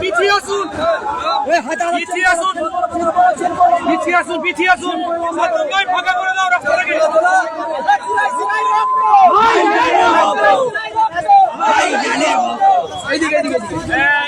পিছিয়ে আসুন পিছিয়ে আসুন পিছিয়ে আসুন পিছিয়ে আসুন সবাই ফাঁকা করে দাও রাস্তাটাকে এই, এই, এই, এই। এই, এই। আস্তে, আস্তে। সাদ্দাম ভাই আমি চাপ- এই, গাড়িগুলো ছেড়ে দাও, হ্যাঁ। ছোট ভাই, এই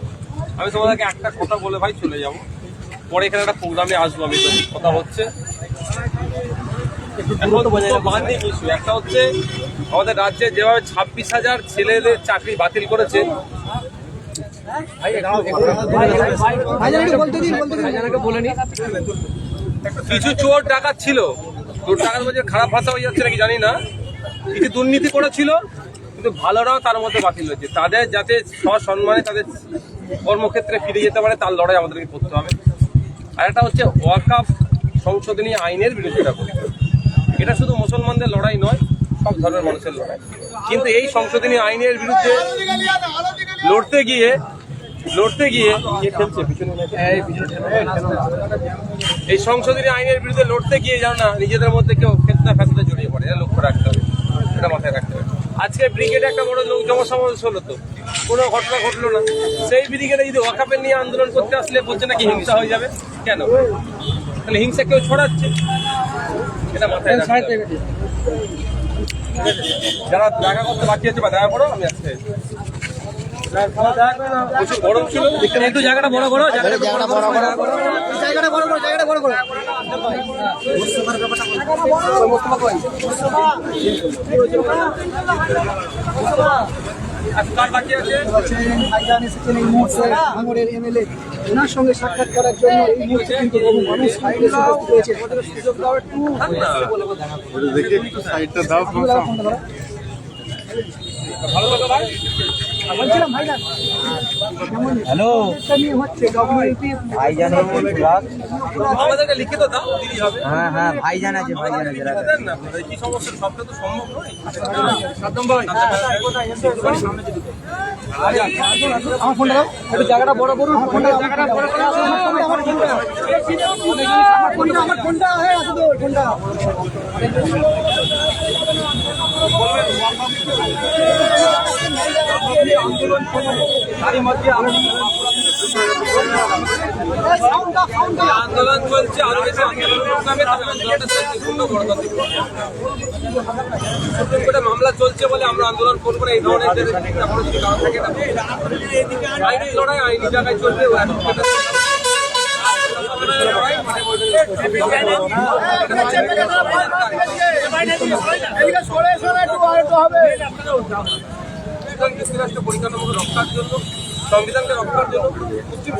আমি তোমাদেরকে একটা কথা বলে ভাই চলে যাব। পরে এখানে একটা প্রোগ্রামে আসব আমি কথা হচ্ছে। ইস্যু একটা হচ্ছে আমাদের রাজ্যে যেভাবে ছাব্বিশ হাজার ছেলেদের চাকরি বাতিল করেছে। কিছু চোর ডাকাত ছিল। চোর ডাকাত খারাপ ভাষা হয়ে যাচ্ছে নাকি জানি না। কিছু দুর্নীতি করেছিল। কিন্তু ভালোরাও তার মধ্যে বাতিল হয়েছে। তাদের যাতে সসম্মানে তাদের কর্মক্ষেত্রে ফিরে যেতে পারে তার লড়াই আমাদেরকে করতে হবে। আর একটা হচ্ছে ওয়াকাফ সংশোধনী আইনের বিরোধিতা করি এটা শুধু মুসলমানদের লড়াই নয় সব ধর্মের মানুষের লড়াই। কিন্তু এই সংশোধনী আইনের বিরুদ্ধে লড়তে গিয়ে লড়তে গিয়ে নাকি? এই সংশোধনী আইনের বিরুদ্ধে লড়তে গিয়ে যাও না নিজেদের মধ্যে কেউ ফেতনা ফেতনা জড়িয়ে পড়ে। এটা লক্ষ্য রাখতে হবে। এটা মাথায় রাখতে হবে। আজকে ব্রিগেডে একটা বড় লোক জনসমাবেশ হলো তো। কোনো ঘটনা ঘটলো না। সেই ব্রিগেডে যদি ওয়াকাপের নিয়ে আন্দোলন করতে আসলে বলছে নাকি হিংসা হয়ে যাবে? কেন? তাহলে হিংসা কেউ ছড়াচ্ছে? এটা মাথায় যারা দেখা করতে বাকি আছে বা দেখা করো, আমি আসতে গরম ছিল। একটু জায়গাটা বড় করো জায়গাটা বড় করো। কার। এসেছেন ভাঙড়ের এমএলএ ওনার সঙ্গে সাক্ষাৎ করার জন্য এই মুহূর্তে কিন্তু বহু মানুষ সাইডে উপস্থিত হয়েছে দেখি একটু সাইডটা দাও ভালো ভালো লাগা ফোনটা ধরো। থাকো ভাই? বলছিলাম ভাইজান হ্যালো ব্লগ আমাদেরকে লিখিত দাও হবে হ্যাঁ হ্যাঁ ভাইজান আছে ভাইজান আছে লিখিত দেন না কি সমস্যা সবটা তো সম্ভব নয় আমার ফোনটা দাও একটু জায়গাটা বড় করুন ফোনটা জায়গাটা বড় করুন আমার ফোনটা আমার ফোনটা আমার ফোনটা আন্দোলন চলছে আরও বেশি আন্দোলন মামলা চলছে বলে আমরা আন্দোলন করব না এই ধরনের আইনি লড়াই আইনি জায়গায় চলবে ও advocate এর লড়াই মানে সংবিধান যুক্তরাষ্ট্র রক্ষার জন্য সংবিধানকে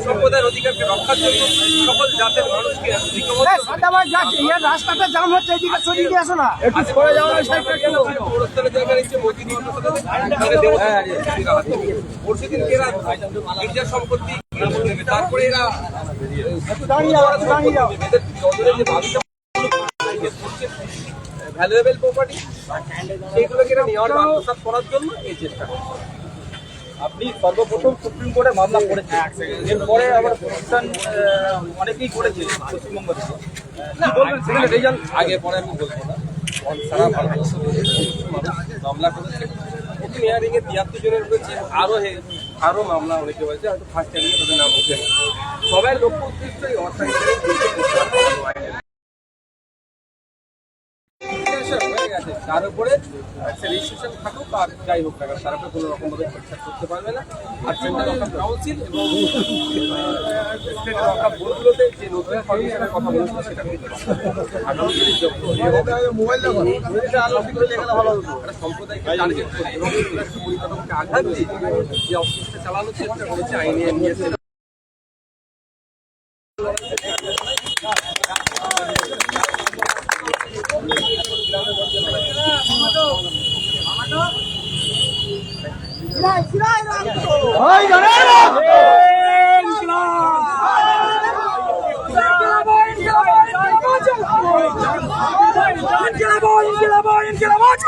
সম্প্রদায়ের অধিকারকে রক্ষার জন্য রাস্তাটা জাম হচ্ছে এদিকে সরিয়ে দিয়ে আসো না একটু সরে যাও ওই সাইডটা কেন পৌরস্থানের জায়গা নিচ্ছে মসজিদ তাহলে দেবতা এরা গির্জার সম্পত্তি তারপরে এরা দাঁড়িয়ে দাঁড়িয়ে যাও ভ্যালুয়েবল প্রপার্টি সেইগুলোকে নেওয়ার আত্মসাৎ করার জন্য এই চেষ্টা আপনি সর্বপ্রথম সুপ্রিম কোর্টে মামলা করেছেন। এরপরে আবার প্রতিষ্ঠান অনেকেই করেছে পশ্চিমবঙ্গ থেকে। বলবেন সেখানে? রেজাল্ট? আগে পরে আমি বলব না। সারা ভারতবর্ষ মামলা করেছে। প্রথম হিয়ারিং এ তিয়াত্তর জনের রয়েছে আরও হে- আরও মামলা অনেকে হয়েছে। হয়তো ফার্স্ট তাদের নাম উঠে সবাই লক্ষ্য উদ্দেশ্য এই অর্থায়ন তার উপরে একটা রেজিস্ট্রেশন থাকুক আর যাই হোক না কেন, তার উপরে কোনো রকম ভাবে খরচা করতে পারবে না। আর সেন্ট্রাল কাউন্সিল এবং স্টেট বোর্ডগুলোতে যে নতুন কথা বলেছিল সেটা করতে পারবে। সম্প্রদায়কে টার্গেট করে এবং পরিকাঠামোকে আঘাত দিয়ে যে অফিসটা চালানো চেষ্টা করেছে আইনে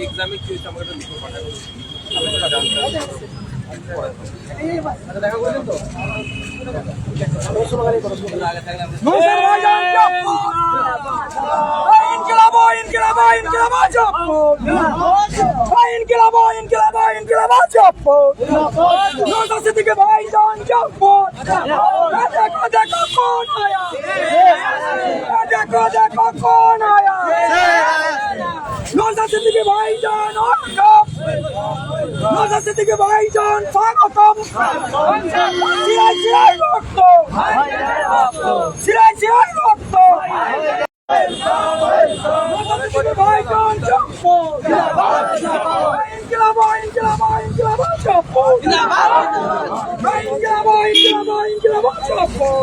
এক্সামে কি হয়েছে আমাকে লিখে পাঠাবে দেখা করলেন তো ইনকিলাব ইনকিলাব ইনকিলাব জব্বর ইনকিলাব ইনকিলাব ইনকিলাব জব্বর নৌসা সিদ্দিকি দেখো দেখো দেখো কোন আয়া নৌসা সিদ্দিকি ভাইজান নৌসা সিদ্দিকি ভাইজান স্বাগতম। সিরাই সিরাই রক্ত। সিরাই সিরাই রক্ত। ভাইজান জব্বর ইনকিলাব ইনকিলাব ইনকিলাব জব্বর ইনকিলাব ইনকিলাব ইনকিলাব জব্বর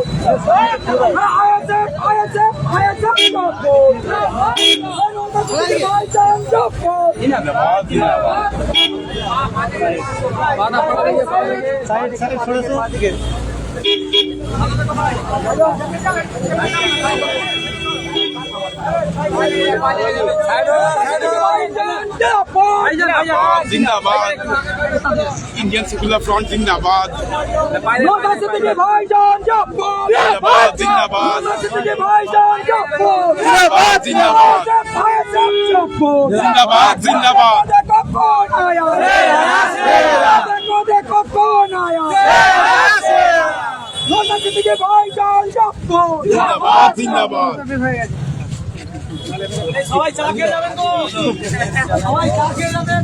আয়াতের আয়াতের আয়াতের জব্বর জিন্দাবাদ। ইন্ডিয়ান সেকুলার ফ্রন্ট জিন্দাবাদ। জিন্দাবাদ। জিন্দাবাদ। জিন্দাবাদ। জিন্দাবাদ জিন্দাবাদ। দেখো কোন আয়া ভাই জল জপ্পো জিন্দাবাদ জিন্দাবাদ। সবাই চা খেয়ে যাবেন তো সবাই চা যাবেন।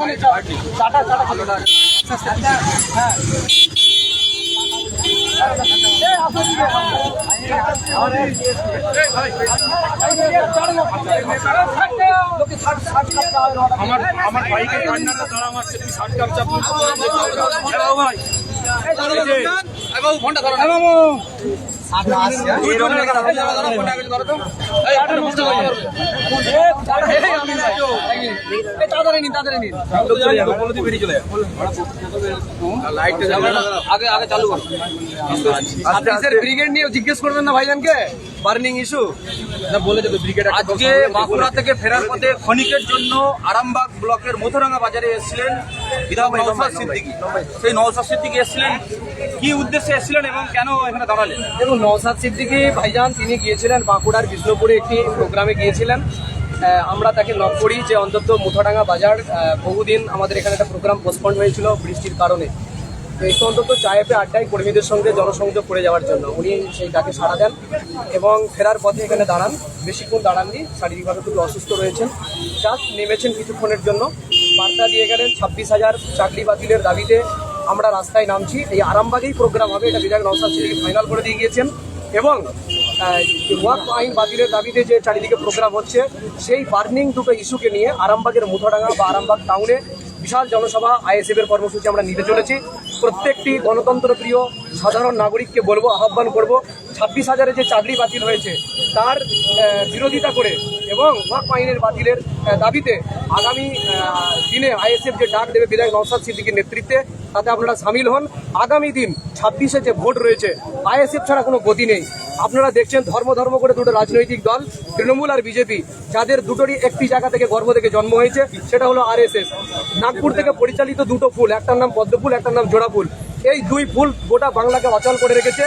ওখানে চাটা চাটা হ্যাঁ। আমার আমার ভাইকে পার্টনাররা তারা আমার ষাট কাপ চা পুরো দাও ভাই আগে আগে চালু করো। ব্রিগেড নিয়ে জিজ্ঞেস করবেন না ভাইজানকে? বার্নিং ইস্যু না বলে দেবে ব্রিগেড আজকে বাঁকুড়া থেকে ফেরার পথে ক্ষণিকের জন্য আরামবাগ ব্লকের মথুরাঙ্গা বাজারে এসেছিলেন বিধায়ক নওশাদ সিদ্দিকী। সেই নওসাদ সিদ্দিকী এসেছিলেন। কি উদ্দেশ্যে এসেছিলেন এবং কেন এখানে দাঁড়ালেন? দেখুন নওসাদ সিদ্দিকী ভাইজান তিনি গিয়েছিলেন বাঁকুড়ার বিষ্ণুপুরে একটি প্রোগ্রামে গিয়েছিলেন। আমরা তাকে নক করি যে অন্তত মুথাডাঙ্গা বাজার বহুদিন আমাদের এখানে একটা প্রোগ্রাম পোস্টপন্ড হয়েছিল বৃষ্টির কারণে। একটু অন্তত চায়েপে আড্ডায় কর্মীদের সঙ্গে জনসংযোগ করে যাওয়ার জন্য। উনি সেই ডাকে সাড়া দেন এবং ফেরার পথে এখানে দাঁড়ান। বেশিক্ষণ দাঁড়াননি, শারীরিকভাবে খুবই অসুস্থ রয়েছেন। জাস্ট নেমেছেন কিছুক্ষণের জন্য। বার্তা দিয়ে গেলেন, ছাব্বিশ হাজার চাকরি বাতিলের দাবিতে আমরা রাস্তায় নামছি। এই আরামবাগেই প্রোগ্রাম হবে, এটা বিধায়ক নওসাদ সিদ্দিকী ফাইনাল করে দিয়ে গিয়েছেন। এবং ওয়াক আইন বাতিলের দাবিতে যে চারিদিকে প্রোগ্রাম হচ্ছে, সেই বার্নিং দুটো ইস্যুকে নিয়ে আরামবাগের মুথাডাঙ্গা বা আরামবাগ টাউনে বিশাল জনসভা আইএসএফ এর কর্মসূচি আমরা নিতে চলেছি। প্রত্যেকটি গণতন্ত্র প্রিয় সাধারণ নাগরিককে বলব, আহ্বান করব, ছাব্বিশ হাজারে যে চাকরি বাতিল হয়েছে, তার বিরোধিতা করে এবং ওয়াক আইনের বাতিলের দাবিতে আগামী দিনে আইএসএফ যে ডাক দেবে বিধায়ক নওসাদ সিদ্দিকীর নেতৃত্বে, তাতে আপনারা সামিল হন। আগামী দিন ছাব্বিশে যে ভোট রয়েছে আইএসএফ ছাড়া কোনো গতি নেই। আপনারা দেখছেন ধর্ম ধর্ম করে দুটো রাজনৈতিক দল, তৃণমূল আর বিজেপি, যাদের দুটোরই একটি জায়গা থেকে গর্ভ থেকে জন্ম হয়েছে, সেটা হলো আরএসএস। নাগপুর থেকে পরিচালিত দুটো ফুল একটার নাম পদ্মফুল একটার নাম জোড়া ফুল এই দুই ফুল গোটা বাংলাকে অচল করে রেখেছে।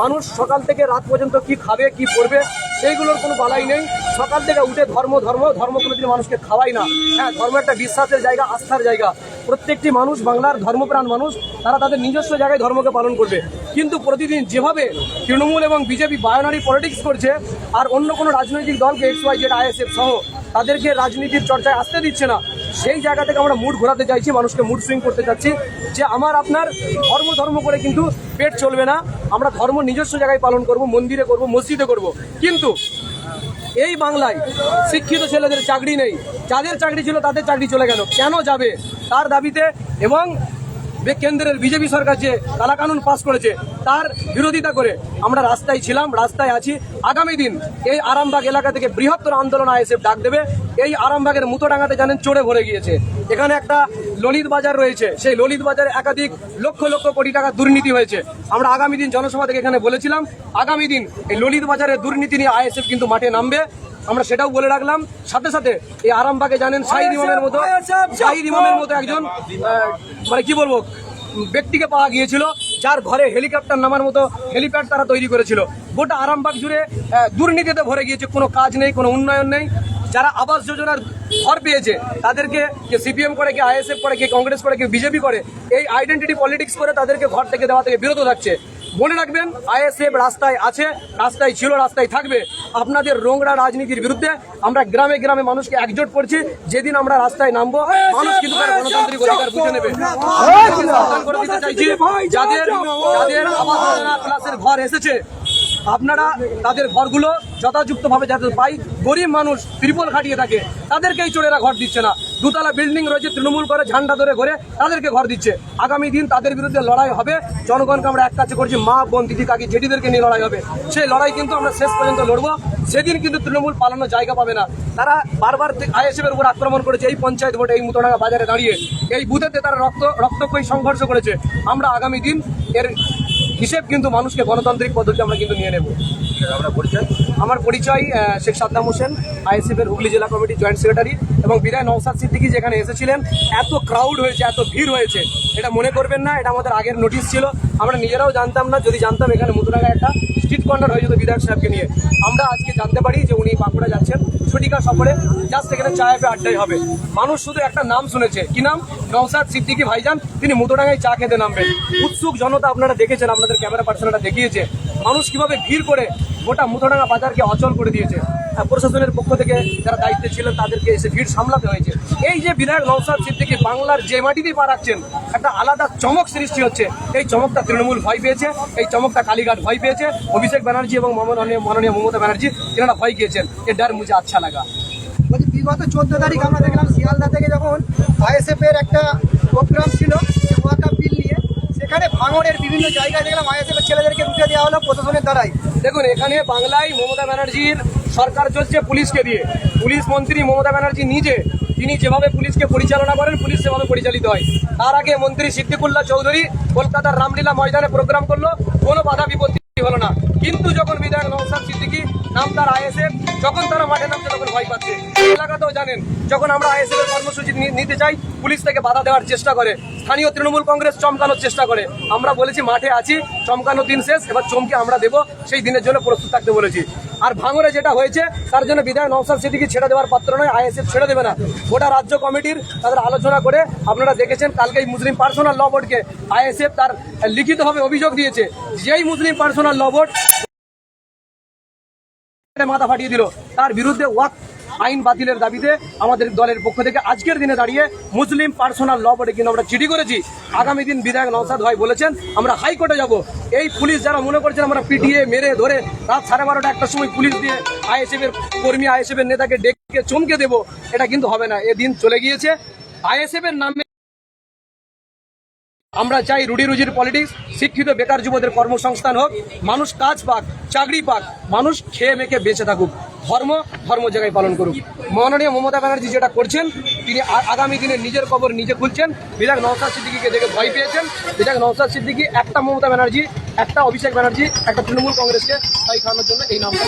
মানুষ সকাল থেকে রাত পর্যন্ত কি খাবে, কি পড়বে, সেইগুলোর কোনো বালাই নেই। সকাল থেকে উঠে ধর্ম ধর্ম ধর্ম কোনোদিন মানুষকে খাওয়াই না। হ্যাঁ ধর্ম একটা বিশ্বাসের জায়গা, আস্থার জায়গা। প্রত্যেকটি মানুষ, বাংলার ধর্মপ্রাণ মানুষ, তারা তাদের নিজস্ব জায়গায় ধর্মকে পালন করবে। কিন্তু প্রতিদিন যেভাবে তৃণমূল এবং বিজেপি বায়োনারি পলিটিক্স করছে, আর অন্য কোনো রাজনৈতিক দলকে এক্স ওয়াই জেড আইএসএফ সহ তাদেরকে রাজনীতির চর্চায় আসতে দিচ্ছে না, সেই জায়গা থেকে আমরা মুড ঘোরাতে চাইছি, মানুষকে মুড সুইং করতে চাচ্ছি যে আমার, আপনার ধর্ম ধর্ম করে কিন্তু পেট চলবে না। আমরা ধর্ম নিজস্ব জায়গায় পালন করব, মন্দিরে করব, মসজিদে করব। কিন্তু এই বাংলায় শিক্ষিত ছেলেদের চাকরি নেই। যাদের চাকরি ছিল তাদের চাকরি চলে গেল। কেন যাবে? তার দাবিতে এবং কেন্দ্রের বিজেপি সরকার যে কালা কানুন পাশ করেছে, তার বিরোধিতা করে আমরা রাস্তায় ছিলাম, রাস্তায় আছি। আগামী দিন এই আরামবাগ এলাকা থেকে বৃহত্তর আন্দোলন আইএসএফ ডাক দেবে। এই আরামবাগের মুতোডাঙ্গাতে জানেন চড়ে ভরে গিয়েছে। এখানে একটা ললিত বাজার রয়েছে। সেই ললিত বাজারে একাধিক লক্ষ লক্ষ কোটি টাকা দুর্নীতি হয়েছে। আমরা আগামী দিন জনসভা থেকে এখানে বলেছিলাম আগামী দিন এই ললিত বাজারের দুর্নীতি নিয়ে আইএসএফ কিন্তু মাঠে নামবে। আমরা সেটাও বলে রাখলাম। সাথে সাথে এই আরামবাগে জানেন শাহিদ ইমামের মতো শাহিদ ইমামের মতো একজন মানে কি বলব ব্যক্তিকে পাওয়া গিয়েছিল যার ঘরে হেলিকপ্টার নামার মতো হেলিপ্যাড তারা তৈরি করেছিল। গোটা আরামবাগ জুড়ে দুর্নীতিতে ভরে গিয়েছে। কোনো কাজ নেই কোনো উন্নয়ন নেই। যারা আবাস যোজনার ঘর পেয়েছে। তাদেরকে কে সিপিএম করে কে আইএসএফ করে কে কংগ্রেস করে কে বিজেপি করে এই আইডেন্টিটি পলিটিক্স করে তাদেরকে ঘর থেকে দেওয়া থেকে বিরত থাকছে। মনে রাখবেন আইএসএফ রাস্তায় আছে রাস্তায় ছিল রাস্তায় থাকবে। আপনাদের রোংরা রাজনীতির বিরুদ্ধে আমরা গ্রামে গ্রামে মানুষকে একজোট করছি। যেদিন আমরা রাস্তায় নামবো মানুষ কিন্তু তার গণতান্ত্রিক অধিকার বুঝে নেবে। যাদের যাদের আবাস ক্লাসের ঘর এসেছে আপনারা তাদের ঘরগুলো যথাযুক্তভাবে যাতে পাই, গরিব মানুষ ত্রিপল খাটিয়ে থাকে, তাদেরকেই চোরেরা ঘর দিচ্ছে না। দুতলা বিল্ডিং রয়েছে, তৃণমূল করে ঝান্ডা ধরে ঘরে তাদেরকে ঘর দিচ্ছে। আগামী দিন তাদের বিরুদ্ধে লড়াই হবে। জনগণকে আমরা এক কাছে করছি, মা, বোন, দিদি, কাকি, জেঠিদেরকে নিয়ে লড়াই হবে। সেই লড়াই কিন্তু আমরা শেষ পর্যন্ত লড়বো। সেদিন কিন্তু তৃণমূল পালানোর জায়গা পাবে না। তারা বারবার আইএসএফের উপর আক্রমণ করেছে, এই পঞ্চায়েত ভোটে, এই মুতোডাঙ্গা বাজারে দাঁড়িয়ে। এই বুথেতে তারা রক্ত, রক্তক্ষয়ী সংঘর্ষ করেছে। আমরা আগামী দিন এর হিসেব কিন্তু মানুষকে গণতান্ত্রিক পদ্ধতি আমরা কিন্তু নিয়ে নেব। আমরা পরিচয়? আমার পরিচয় শেখ সাদ্দাম হোসেন আইএসএফ এর হুগলি জেলা কমিটি জয়েন্ট সেক্রেটারি এবং বিদায় নওসাদ সিদ্দিকি যেখানে এসেছিলেন এত ক্রাউড হয়েছে এত ভিড় হয়েছে এটা মনে করবেন না এটা আমাদের আগের নোটিশ ছিল। আমরা নিজেরাও জানতাম না, যদি জানতাম এখানে মধুরাগায় একটা স্ট্রিট কর্নার হয়ে যেত বিধায়ক সাহেবকে নিয়ে। আমরা আজকে জানতে পারি যে উনি বাঁকুড়া যাচ্ছেন ছুটিকা সফরে জাস্ট এখানে চা হবে আড্ডাই হবে। মানুষ শুধু একটা নাম শুনেছে। কি নাম? নওসাদ সিদ্দিকি ভাইজান। তিনি মুদোডাঙ্গায় চা খেতে নামবেন। উৎসুক জনতা আপনারা দেখেছেন, আপনাদের ক্যামেরা পার্সনটা দেখিয়েছে। মানুষ কীভাবে ভিড় করে গোটা মুথোডাঙ্গা বাজারকে অচল করে দিয়েছে। প্রশাসনের পক্ষ থেকে যারা দায়িত্বে ছিলেন, তাদেরকে এসে ভিড় সামলাতে হয়েছে। এই যে বিধায়ক নৌসাদ সিদ্দিকী বাংলার যে মাটিতেই পা একটা আলাদা চমক সৃষ্টি হচ্ছে। এই চমকটা তৃণমূল ভয় পেয়েছে, এই চমকটা কালীঘাট ভয় পেয়েছে। অভিষেক ব্যানার্জি এবং মাননীয় মাননীয় মমতা ব্যানার্জি, এনারা ভয় পেয়েছেন এ ডার মুঝে আচ্ছা লাগা। বিগত চোদ্দ তারিখ আমরা দেখলাম শিয়ালদা থেকে যখন আইএসএফ এর একটা প্রোগ্রাম ছিল ওয়াকা বিল নিয়ে, সেখানে ভাঙড়ের বিভিন্ন জায়গায় দেখলাম আইএসএফ এর ছেলেদেরকে রুটে দেওয়া হলো প্রশাসনের দ্বারাই। দেখুন, এখানে বাংলায় মমতা ব্যানার্জির সরকার চলছে পুলিশকে দিয়ে। পুলিশ মন্ত্রী মমতা ব্যানার্জি নিজে, তিনি যেভাবে পুলিশকে পরিচালনা করেন, পুলিশ সেভাবে পরিচালিত হয়। তার আগে মন্ত্রী সিদ্দিকুল্লাহ চৌধুরী কলকাতার রামলীলা ময়দানে প্রোগ্রাম করল, কোনো বাধা বিপত্তি যখন আমরা আইএসএফ এর কর্মসূচি নিতে চাই, পুলিশ থেকে বাধা দেওয়ার চেষ্টা করে। স্থানীয় তৃণমূল কংগ্রেস চমকানোর চেষ্টা করে। আমরা বলেছি, মাঠে আছি চমকানো দিন শেষ, এবার চমকে আমরা দেব, সেই দিনের জন্য প্রস্তুত থাকতে বলেছি। আর ভাঙরে যেটা হয়েছে, তার জন্য বিধায়ক নওসাদ সিদ্দিকি ছেড়ে দেওয়ার পাত্র নয়, আইএসএফ ছেড়ে দেবে না। গোটা রাজ্য কমিটির তাদের আলোচনা করে আপনারা দেখেছেন কালকে মুসলিম পার্সোনাল ল বোর্ডকে আইএসএফ তার লিখিতভাবে অভিযোগ দিয়েছে। যেই মুসলিম পার্সোনাল ল বোর্ড মাথা ফাটিয়ে দিল, তার বিরুদ্ধে ওয়াক আইন বাতিলের দাবিতে আমাদের দলের পক্ষ থেকে আজকের দিনে দাঁড়িয়ে মুসলিম পার্সোনাল ল বোর্ডে কিন্তু আমরা চিঠি করেছি। আগামী দিন বিধায়ক নওসাদ ভাই বলেছেন, আমরা হাইকোর্টে যাব। এই পুলিশ যারা মনে করছেন আমরা পিটিয়ে মেরে ধরে রাত সাড়ে বারোটা একটা সময় পুলিশ দিয়ে আইএসএফ এর কর্মী আইএসএফ এর নেতাকে ডেকে চমকে দেব, এটা কিন্তু হবে না। এদিন চলে গিয়েছে। আইএসএফ এর নামে আমরা চাই রুডি রুজির পলিটিক্স, শিক্ষিত বেকার যুবদের কর্মসংস্থান হোক, মানুষ কাজ পাক, চাকরি পাক, মানুষ খেয়ে মেখে বেঁচে থাকুক, ধর্ম ধর্ম জায়গায় পালন করুক। মাননীয় মমতা ব্যানার্জি যেটা করছেন, তিনি আগামী দিনে নিজের কবর নিজে খুলছেন। বিধায়ক নওসাদ সিদ্দিকিকে দেখে ভয় পেয়েছেন। বিধায়ক নওসাদ সিদ্দিকি, একটা মমতা ব্যানার্জি, একটা অভিষেক ব্যানার্জি, একটা তৃণমূল কংগ্রেসকে ভয় খাওয়ানোর জন্য এই নামটা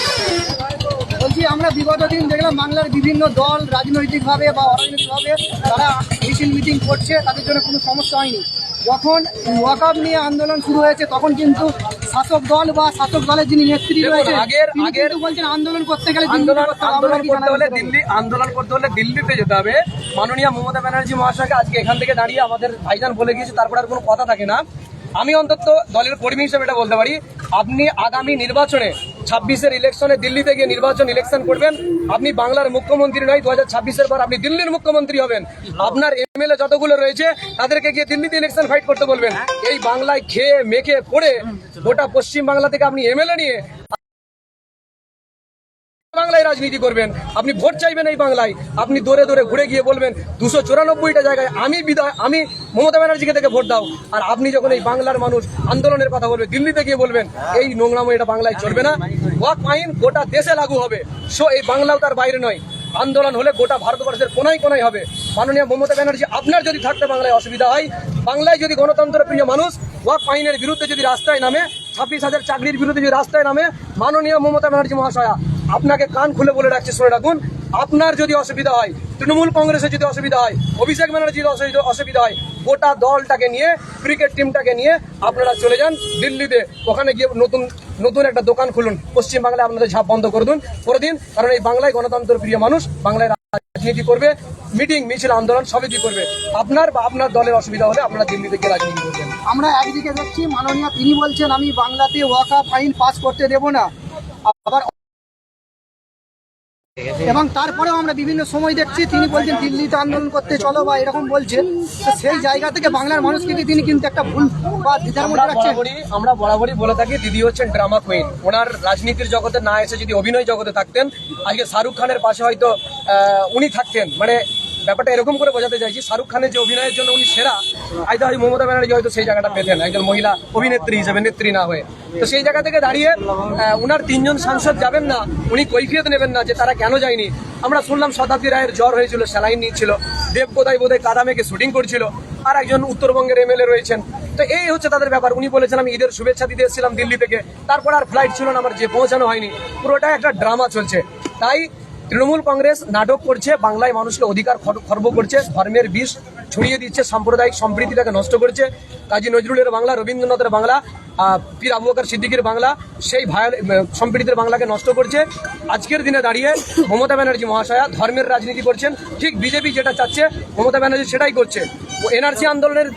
বলছি, আমরা বিগত দিন দেখলাম বাংলার বিভিন্ন দল রাজনৈতিকভাবে বা অরাজনৈতিকভাবে তারা মিছিল মিটিং করছে, তাদের জন্য কোনো সমস্যা হয়নি। যখন ওয়াকাপ নিয়ে আন্দোলন শুরু হয়েছে তখন কিন্তু শাসক দল বা শাসক দলের যিনি নেত্রী রয়েছে আগের- বলছেন আন্দোলন করতে গেলে আন্দোলন আন্দোলন করতে হলে দিল্লি আন্দোলন করতে হলে দিল্লিতে যেতে হবে। মাননীয় মমতা ব্যানার্জি মহাশয়কে আজকে এখান থেকে দাঁড়িয়ে আমাদের ভাইজান বলে গিয়েছে তারপর আর কোনো কথা থাকে না। আমি অন্তত দলের কর্মী হিসেবে এটা বলতে পারি। আপনি আগামী নির্বাচনে, ছাব্বিশের ইলেকশনে দিল্লিতে গিয়ে নির্বাচন ইলেকশন করবেন। আপনি বাংলার মুখ্যমন্ত্রী নয় দু হাজার ছাব্বিশের পর আপনি দিল্লির মুখ্যমন্ত্রী হবেন। আপনার এমএলএ যতগুলো রয়েছে, তাদেরকে গিয়ে দিল্লিতে ইলেকশন ফাইট করতে বলবেন। এই বাংলায় খেয়ে, মেখে, পড়ে গোটা পশ্চিম বাংলা থেকে আপনি এমএলএ নিয়ে বাংলায় রাজনীতি করবেন, আপনি ভোট চাইবেন এই বাংলায়, আপনি দৌড়ে দৌড়ে ঘুরে গিয়ে বলবেন, দুশো চুরানব্বইটা জায়গায় আমি বিধায়, আমি মমতা ব্যানার্জিকে থেকে ভোট দাও। আর আপনি যখন এই বাংলার মানুষ আন্দোলনের কথা বলবে দিল্লিতে গিয়ে বলবেন, এই নোংরামো এটা বাংলায় চলবে না। ওয়াক আইন গোটা দেশে লাগু হবে। সো এই বাংলাও তার বাইরে নয়। আন্দোলন হলে গোটা ভারতবর্ষের কোনায় কোনায় হবে। মাননীয় মমতা ব্যানার্জি, আপনার যদি থাকতে বাংলায় অসুবিধা হয়, বাংলায় যদি গণতন্ত্র প্রিয় মানুষ ওয়াক আইনের বিরুদ্ধে যদি রাস্তায় নামে ছাব্বিশ হাজার চাকরির বিরুদ্ধে যদি রাস্তায় নামে মাননীয় মমতা ব্যানার্জি মহাশয়া, আপনাকে কান খুলে বলে রাখছি শুনে রাখুন আপনার যদি অসুবিধা হয়, তৃণমূল কংগ্রেসের যদি অসুবিধা হয়, অভিষেক ব্যানার্জির অসুবিধা- হয়, গোটা দলটাকে নিয়ে, ক্রিকেট টিমটাকে নিয়ে আপনারা চলে যান দিল্লিতে। ওখানে গিয়ে নতুন নতুন একটা দোকান খুলুন। পশ্চিমবাংলায় আপনাদের ঝাপ বন্ধ করে দিন। করে দিন, কারণ এই বাংলায় গণতন্ত্র প্রিয় মানুষ, বাংলায় রাজনীতি করবে, মিটিং, মিছিল, আন্দোলন সবই করবে। আপনার বা আপনার দলের অসুবিধা হলে আপনারা দিল্লিতে গিয়ে রাজনীতি করবেন। আমরা একদিকে দেখছি মাননীয় তিনি বলছেন আমি বাংলাতে ওয়াকা ফাইন পাস করতে দেব না। আবার এবং তারপরেও আমরা বিভিন্ন সময় দেখছি তিনি বলছেন দিল্লিতে আন্দোলন করতে চলো বা এরকম বলছেন সেই জায়গা থেকে বাংলার মানুষকে তিনি কিন্তু একটা ভুল বা দ্বিধার মধ্যে রাখছেন? আমরা বরাবরই বলে থাকি দিদি হচ্ছেন ড্রামা কুইন ওনার রাজনীতির জগতে না এসে যদি অভিনয় জগতে থাকতেন আজকে শাহরুখ খানের পাশে হয়তো আহ, উনি থাকতেন। মানে ব্যাপারটা এরকম করে বোঝাতে চাইছি শাহরুখ খানের যে অভিনয়ের জন্য উনি সেরা হয়তো হয়তো মমতা ব্যানার্জি হয়তো সেই জায়গাটা পেতেন, একজন মহিলা অভিনেত্রী হিসেবে, নেত্রী না হয়ে। তো সেই জায়গা থেকে দাঁড়িয়ে উনার তিনজন সাংসদ যাবেন না, উনি কৈফিয়ত নেবেন না যে তারা কেন যায়নি। আমরা শুনলাম শতাব্দী রায়ের জ্বর হয়েছিল, স্যালাইন নিচ্ছিল, দেব কোথায় বোধহয় কাদামেকে শুটিং করছিল, আর একজন উত্তরবঙ্গের এমএলএ রয়েছেন। তো এই হচ্ছে তাদের ব্যাপার। উনি বলেছেন, আমি ঈদের শুভেচ্ছা দিতে এসেছিলাম দিল্লি থেকে। তারপর আর ফ্লাইট ছিল না, আমার যে পৌঁছানো হয়নি। পুরোটা একটা ড্রামা চলছে। তাই তৃণমূল কংগ্রেস নাটক করছে, বাংলায় মানুষকে অধিকার খর- খর্ব করছে, ধর্মের বিষ ছড়িয়ে দিচ্ছে, সাম্প্রদায়িক সম্প্রীতিটাকে নষ্ট করছে। কাজী নজরুলের বাংলা, রবীন্দ্রনাথের বাংলা পীর আবু বকর সিদ্দিকির বাংলা, সেই ভায়াল সম্প্রীতির বাংলাকে নষ্ট করছে। আজকের দিনে দাঁড়িয়ে মমতা ব্যানার্জি মহাশয়া ধর্মের রাজনীতি করছেন। ঠিক বিজেপি যেটা চাচ্ছে, মমতা ব্যানার্জি সেটাই করছে। এনআরসি আন্দোলনের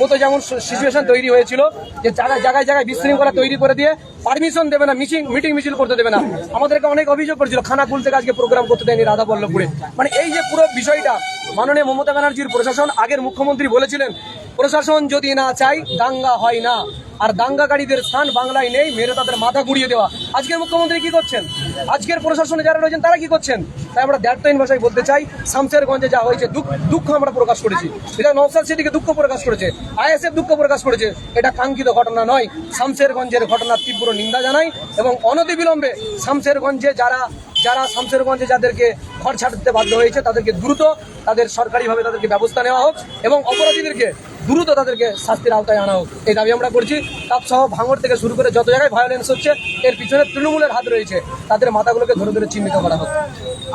মতো যেমন সিচুয়েশন তৈরি হয়েছিল, যে জায়গায় জায়গায় জায়গায় বিশৃঙ্খলা তৈরি করে দিয়ে পারমিশন দেবে না মিটিং মিটিং মিছিল করতে দেবে না। আমাদেরকে অনেক অভিযোগ করেছিল, খানাকুল থেকে আজকে প্রোগ্রাম করতে দেয়নি রাধা বল্লভপুরে মানে এই যে পুরো বিষয়টা মাননীয় মমতা ব্যানার্জির প্রশাসন, আগের মুখ্যমন্ত্রী বলেছিলেন, প্রশাসন যদি না চাই দাঙ্গা হয় না। আর দাঙ্গাকারীদের স্থান বাংলায় নেই, মেরে তাদের মাথা গুড়িয়ে দেওয়া। আজকের মুখ্যমন্ত্রী কি করছেন? আজকের প্রশাসনে যারা রয়েছেন, তারা কি করছেন? তাই আমরা দ্যাটটাইন ভাষায় বলতে চাই, শামসেরগঞ্জে যা হয়েছে, দুঃখ- আমরা প্রকাশ করেছি। এটা নৌসাদ সিটিকে দুঃখ প্রকাশ করেছে, আইএসএফ দুঃখ প্রকাশ করেছে। এটা কাঙ্ক্ষিত ঘটনা নয়। শামসেরগঞ্জের ঘটনার তীব্র নিন্দা জানাই এবং অনতিবিলম্বে শামসেরগঞ্জে যারা যারা শামসেরগঞ্জে যাদেরকে ঘর ছাড়তে বাধ্য হয়েছে তাদেরকে দ্রুত তাদের সরকারিভাবে তাদেরকে ব্যবস্থা নেওয়া হোক এবং অপরাধীদেরকে দ্রুত তাদেরকে শাস্তির আওতায় আনা হোক। এই দাবি আমরা করছি। তার সহ ভাঙর থেকে শুরু করে যত জায়গায় ভায়োলেন্স হচ্ছে এর পিছনে তৃণমূলের হাত রয়েছে। তাদের মাথাগুলোকে ধরে ধরে চিহ্নিত করা হোক।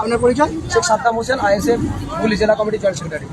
আপনার পরিচয়? শেখ সাদ্দাম হোসেন আইএসএফ হুগলি জেলা কমিটি জয়েন্ট সেক্রেটারি